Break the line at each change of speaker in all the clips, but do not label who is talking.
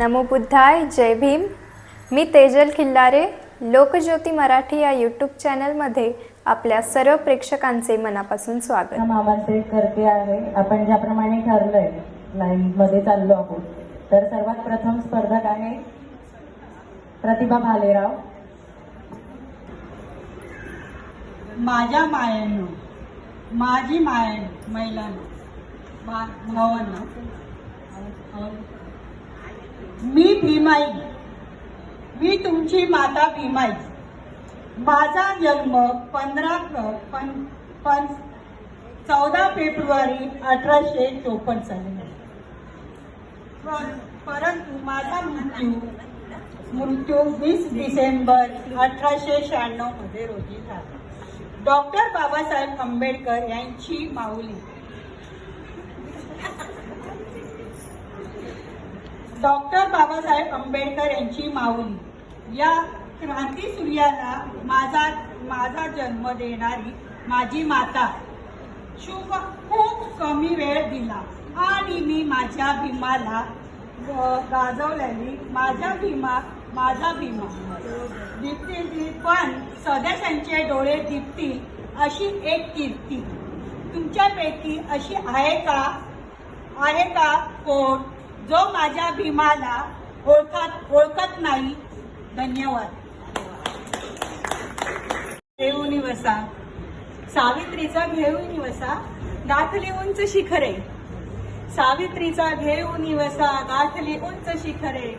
नमो बुद्धाय जय भीम. मी तेजल खिल्लारे लोकज्योती मराठी या यूट्यूब चॅनलमध्ये आपल्या सर्व प्रेक्षकांचे मनापासून स्वागत.
मामाचे करते आहे. आपण ज्याप्रमाणे ठरलंय लाईन मध्ये चाललो आहोत तर सर्वात प्रथम स्पर्धक आहे प्रतिभा भालेराव.
माझ्या मायेनं माझी माय महिलांना भावांना मी भीमाई. मी तुमची माता भीमाई. माझा जन्म पंधरा पण चौदा फेब्रुवारी अठराशे चोपन्न साली. पर- परंतु माझा मृत्यू मृत्यू वीस डिसेंबर अठराशे शहाण्णवमध्ये रोजी झाला. डॉक्टर बाबासाहेब आंबेडकर यांची माऊली. डॉक्टर बाबासाहेब आंबेडकर यांची माऊली. या क्रांती सूर्याला माझा माझा जन्म देणारी माझी माता. शुभ खूप कमी वेळ दिला. आणि मी माझ्या भीमाला गाजवलेली माझ्या भीमा माझा भीमा. दीप्ती पण सदस्यांचे डोळे दिपतील अशी एक कीर्ती. तुमच्यापैकी अशी आहे का? आहे का कोण? जो माझ्या भीमाला ओळखत ओळखत नाही धन्यवाद. घेऊन वसा. सावित्रीचा घेऊन वसा. गाठली उंच शिखरे. सावित्रीचा घेऊन वसा. गाठली उंच शिखरे.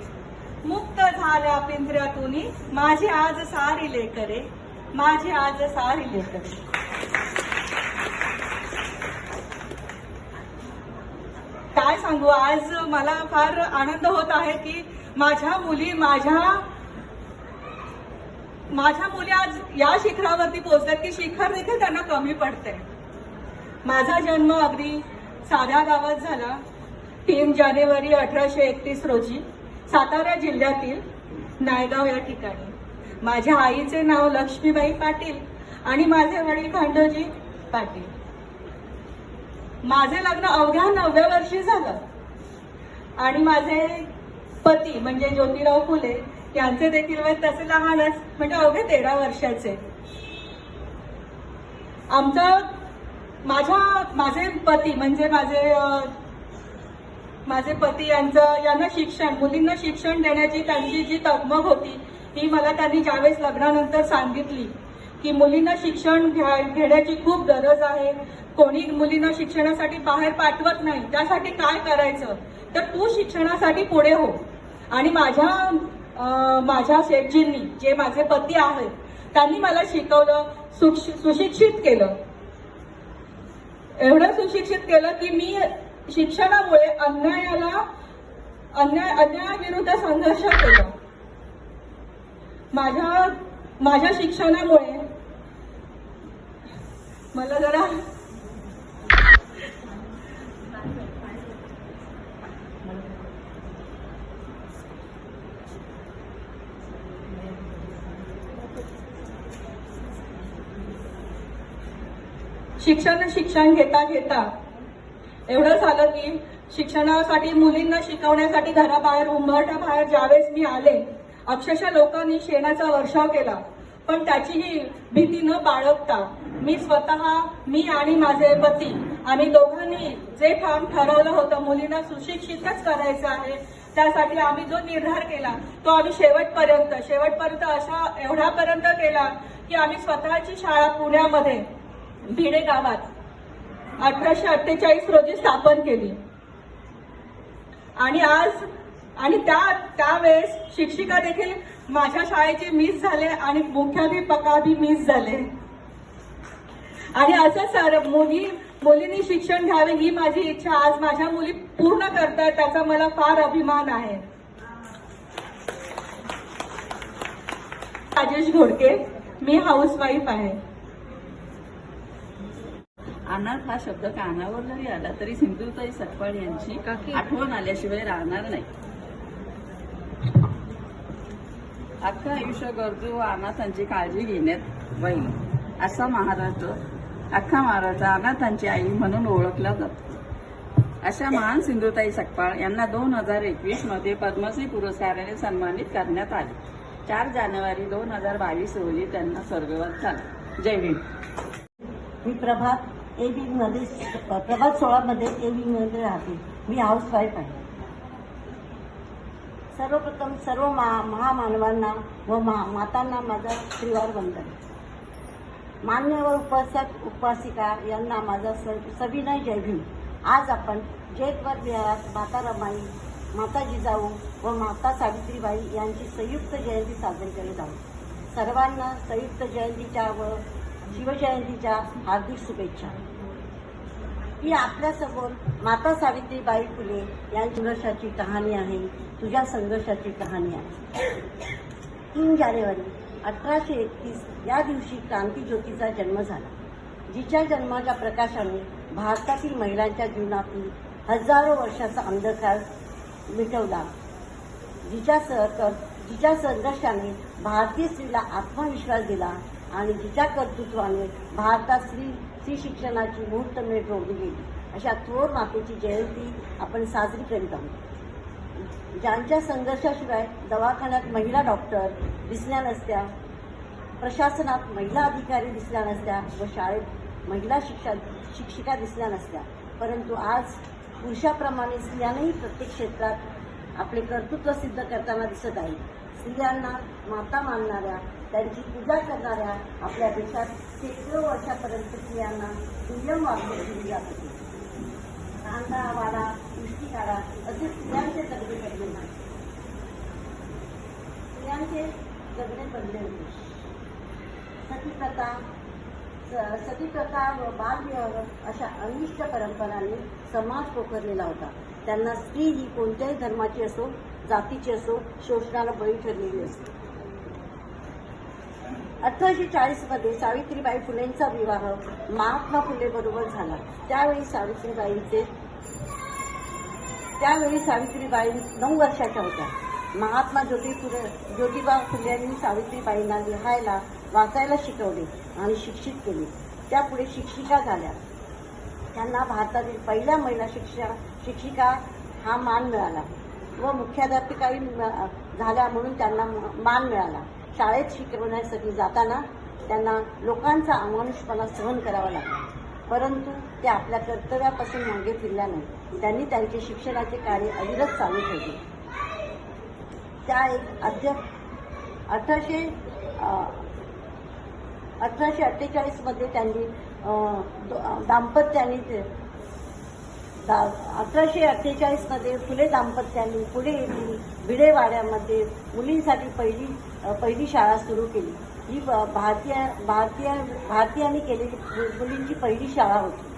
मुक्त झाल्या पिंजऱ्यातून. माझी आज सारी लेकरे. माझी आज सारी लेकरे. काय सांगू आज मला फार आनंद होत आहे की माझ्या मुली माझ्या माझ्या मुली आज या शिखरावरती पोहोचतात की शिखर देखील त्यांना कमी पडते माझा जन्म अगदी साध्या गावात झाला. तीन जानेवारी अठराशे एकतीस रोजी सातारा जिल्ह्यातील नायगाव या ठिकाणी. माझ्या आईचे नाव लक्ष्मीबाई पाटील आणि माझे वडील खंडोजी पाटील. माझे लग्न अवघ्या नवव्या वर्षी झालं. आणि माझे पती म्हणजे ज्योतिराव फुले यांचे देखील वय तसे लहानच म्हणजे अवघे तेरा वर्षाचे. आमचं माझ्या माझे पती म्हणजे माझे माझे पती यांचं यांना शिक्षण मुलींना शिक्षण देण्याची त्यांची जी तगमग होती ही मला त्यांनी ज्यावेळेस लग्नानंतर सांगितली की मुलींना शिक्षण घ्या- घेण्याची खूप गरज आहे. कोणी मुलींना शिक्षणासाठी बाहेर पाठवत नाही त्यासाठी काय करायचं? तर तू शिक्षणासाठी पुढे हो. आणि माझ्या माझ्या शेठजींनी जे माझे पती आहेत त्यांनी मला शिकवलं सुशिक्षित केलं. एवढं सुशिक्षित केलं की मी शिक्षणामुळे अन्यायाला अन्याय अन्यायाविरुद्ध संघर्ष केला. माझ्या माझ्या शिक्षणामुळे मला जरा शिक्षण शिक्षण घेता घेता. एवढं झालं की शिक्षणासाठी मुलींना शिकवण्यासाठी घराबाहेर उंबरठ्या बाहेर ज्यावेळेस मी आले अक्षरशः लोकांनी शेणाचा वर्षाव केला. पण त्याचीही भीती न बाळगता मी स्वतः मी आणि माझे पती आम्ही दोघांनी जे काम ठरवलं होतं मुलींना सुशिक्षितच करायचं आहे त्यासाठी आम्ही जो निर्धार केला तो आम्ही शेवटपर्यंत शेवटपर्यंत अशा एवढ्यापर्यंत केला की आम्ही स्वतःची शाळा पुण्यामध्ये भिडे गावात अठराशे अठ्ठेचाळीस रोजी स्थापन केली. आणि आज आणि त्या त्यावेळेस शिक्षिका देखील माझ्या शाळेचे मिस झाले आणि मुख्याध्यापका बी मिस झाले. आणि असं सर मुली मुलींनी शिक्षण घ्यावे ही माझी इच्छा. आज माझ्या मुली पूर्ण करतात त्याचा मला फार अभिमान आहे. राजेश घोडके मी हाऊसवाईफ आहे.
अनाथ हा शब्द कानावर जरी आला तरी सिंधुताई सटपाळ यांची आठवण आल्याशिवाय राहणार नाही. अख्खं आयुष्य गरजू व अनाथांची काळजी घेण्यात बाई असा महाराष्ट्र अख्खा महाराष्ट्र अनाथांची आई म्हणून ओळखला जातो. अशा महान सिंधुताई सकपाळ यांना दोन हजार एकवीसमध्ये पद्मश्री पुरस्काराने सन्मानित करण्यात आले. चार जानेवारी दोन हजार बावीस रोजी त्यांना स्वर्गवास झाला. जय भीम.
मी प्रभात ए विंगमध्ये प्रभात सोळामध्ये ए विंगमध्ये राहते. मी हाऊस वाईफ आहे. सर्वप्रथम सर्व मा महामानवांना व मा मातांना माझा श्रीवार वंदन. व उपासक उपासिका यांना माझा स सविनय जय भीम. आज आपण जेतवर विहारात माता रमाई माता जिजाऊ व माता सावित्रीबाई यांची संयुक्त जयंती साजरी करीत आहोत. सर्वांना संयुक्त जयंतीच्या व शिवजयंतीच्या हार्दिक शुभेच्छा. ही आपल्यासमोर माता सावित्रीबाई फुले यांच्या संघर्षाची कहाणी आहे तुझ्या संघर्षाची कहाणी आहे. तीन जानेवारी अठराशे एकतीस या दिवशी क्रांतीज्योतीचा जन्म झाला जिच्या जन्माच्या प्रकाशाने भारतातील महिलांच्या जीवनातील हजारो वर्षाचा अंधकार मिटवला. जिच्या सहकर जिच्या संघर्षाने भारतीय स्त्रीला आत्मविश्वास दिला आणि तिच्या कर्तृत्वाने भारतात स्त्री स्त्री शिक्षणाची मुहूर्तमेढ रोवली गेली अशा थोर मातेची जयंती आपण साजरी करीत आहोत. ज्यांच्या संघर्षाशिवाय दवाखान्यात महिला डॉक्टर दिसल्या नसत्या प्रशासनात महिला अधिकारी दिसल्या नसत्या व शाळेत महिला शिक्षा शिक्षिका दिसल्या नसत्या. परंतु आज पुरुषाप्रमाणे स्त्रियांनाही प्रत्येक क्षेत्रात आपले कर्तृत्व सिद्ध करताना दिसत आहे. स्त्रियांना माता मानणाऱ्या त्यांची पूजा करणाऱ्या आपल्या देशात शेकडो वर्षापर्यंत स्त्रियांना दुय्यम वागणूक दिली जात होती. कांदा वाडा उष्टी काढा असे स्त्रियांचे जगणे पडले नाही. स्त्रियांचे जगणे पडले होते. सतीप्रथा स- सतीप्रथा व बालविवाह अशा अनिष्ट परंपरांनी समाज पोखरलेला होता. त्यांना स्त्री ही कोणत्याही धर्माची असो जातीची असो शोषणाला बळी ठरलेली असते. अठराशे चाळीसमध्ये सावित्रीबाई फुलेंचा विवाह महात्मा फुले बरोबर झाला. त्यावेळी सावित्रीबाईंचे त्यावेळी सावित्रीबाई नऊ वर्षाच्या होत्या. महात्मा ज्योती फुले ज्योतिबा फुल्यांनी सावित्रीबाईंना लिहायला वाचायला शिकवले आणि शिक्षित केले. त्या पुढे शिक्षिका झाल्या. त्यांना भारतातील पहिल्या महिला शिक्षा शिक्षिका हा मान मिळाला. व मुख्याध्यापिकाही झाल्या म्हणून त्यांना म- मान मिळाला. शाळेत शिकवण्यासाठी जाताना त्यांना लोकांचा अमानुषपणा सहन करावा लागला. परंतु ते आपल्या कर्तव्यापासून मागे फिरल्या नाही त्यांनी त्यांचे शिक्षणाचे कार्य अविरत चालू ठेवले. त्या एक अध्यक्ष अठराशे अठराशे अठ्ठेचाळीसमध्ये त्यांनी द- दाम्पत्याने ते- दा- अठराशे अठ्ठेचाळीसमध्ये फुले दाम्पत्यांनी पुणे येथील भिडेवाड्यामध्ये मुलींसाठी पहिली पहिली शाळा सुरू केली. ही भारतीय भारतीय भारतीयांनी केलेली मुलींची पहिली शाळा होती.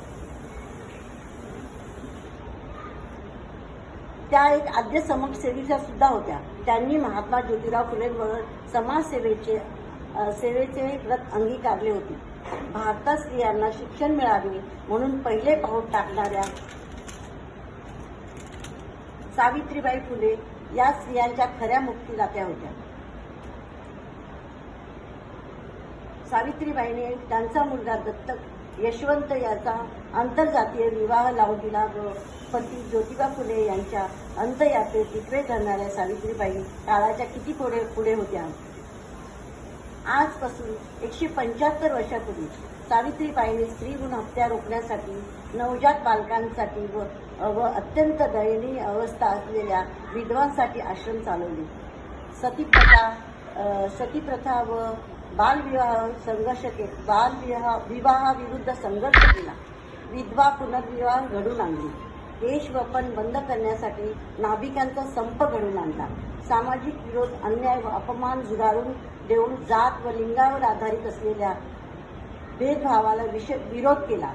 त्या एक आद्य समाजसेविका सुद्धा होत्या. त्यांनी महात्मा ज्योतिराव फुलेंबरोबर समाजसेवेचे सेवेचे व्रत अंगीकारले होते. भारतात स्त्रियांना शिक्षण मिळावे म्हणून पहिले पाऊल टाकणाऱ्या सावित्रीबाई फुले या स्त्रियांच्या खऱ्या मुक्तीदात्या होत्या. सावित्रीबाईने त्यांचा मुलगा दत्तक यशवंत याचा आंतरजातीय विवाह लावून दिला व पती ज्योतिबा फुले यांच्या अंतयात्रेत तिकडे धरणाऱ्या सावित्रीबाई काळाच्या किती पुढे पुढे होत्या. आजपासून एकशे पंच्याहत्तर वर्षापूर्वी सावित्रीबाईने स्त्री गुण हत्या रोखण्यासाठी नवजात बालकांसाठी व व अत्यंत दयनीय अवस्था असलेल्या विधवांसाठी आश्रम चालवले. सतीप्रथा सती सतीप्रथा व बालविवाह संघर्ष के बालविवाह विवाहाविरुद्ध संघर्ष केला. विधवा पुनर्विवाह घडून आणली. देशवपन बंद करण्यासाठी नाभिकांचा संप घडून आणला. सामाजिक विरोध अन्याय व अपमान झुगारून देऊन जात व लिंगावर आधारित असलेल्या भेदभावाला विष विरोध केला.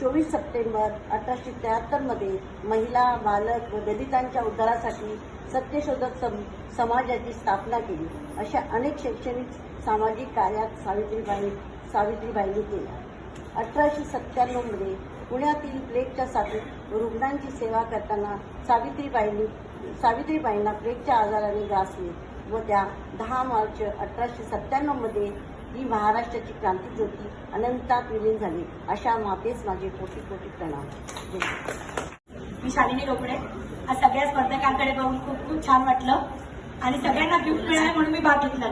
चोवीस सप्टेंबर अठराशे त्र्याहत्तरमध्ये महिला बालक व दलितांच्या उद्धारासाठी सत्यशोधक सम समाजाची स्थापना केली. अशा अनेक शैक्षणिक सामाजिक कार्यात सावित्रीबाई सावित्रीबाईंनी केल्या. अठराशे सत्त्याण्णवमध्ये पुण्यातील प्लेगच्या साथीत रुग्णांची सेवा करताना सावित्रीबाईंनी सावित्रीबाईंना प्लेगच्या आजाराने ग्रासले व त्या दहा मार्च अठराशे सत्त्याण्णवमध्ये ही महाराष्ट्राची क्रांतीज्योती अनंतात विलीन झाली. अशा मातेच माझे कोटी कोटी प्रणाम.
मी शालिनी रोकडे आज सगळ्या स्पर्धकांकडे बघून खूप खूप छान वाटलं. आणि सगळ्यांना गिफ्ट मिळालं म्हणून मी भाग घेतला.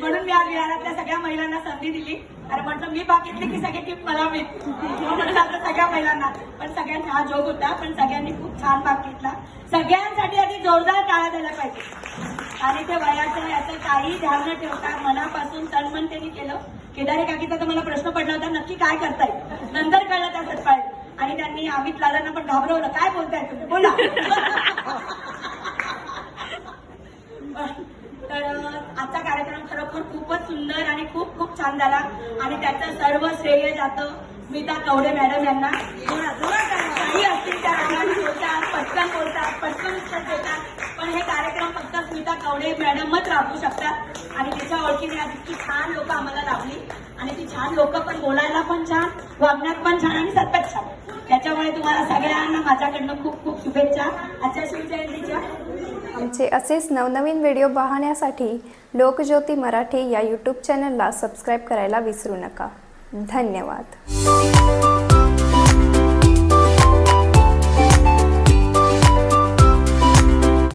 म्हणून मी आज विहारातल्या सगळ्या महिलांना संधी दिली. कारण म्हटलं मी भाग घेतली की सगळे गिफ्ट मला मिळतील म्हटलं आता सगळ्या महिलांना. पण सगळ्यांचा हा जोग होता. पण सगळ्यांनी खूप छान भाग घेतला. सगळ्यांसाठी आधी जोरदार टाळा द्यायला पाहिजे. आणि त्या वयाचं याचं काही ध्यान न ठेवता मनापासून त्यांनी केलं. केदारे काकीचा तर मला प्रश्न पडला होता नक्की काय करताय? नंतर कळलं त्या सटपाळे आणि त्यांनी अमित लालांना पण घाबरवलं. काय बोलताय तुम्ही? बोला. तर आजचा कार्यक्रम खरोखर खूपच सुंदर आणि खूप खूप छान झाला. आणि त्याचं सर्व श्रेय जातं स्मिता कवडे मॅडम यांना. काही असतील त्या रामाने बोलतात पटकन बोलतात पटकन उत्तर देतात. पण हे कार्यक्रम फक्त स्मिता कवडे मॅडमच राबवू शकतात. आणि तिच्या ओळखीने आज इतकी छान लोक आम्हाला लावली आणि ती छान लोक पण बोलायला पण छान वागण्यात पण छान आणि सतत छान. त्याच्यामुळे तुम्हाला सगळ्यांना माझ्याकडनं खूप खूप शुभेच्छा. आजच्या शिवजयंतीच्या
आमचे असेच नवनवीन व्हिडिओ पाहण्यासाठी लोकज्योती मराठी या यूट्यूब चॅनलला सबस्क्राईब करायला विसरू नका. धन्यवाद.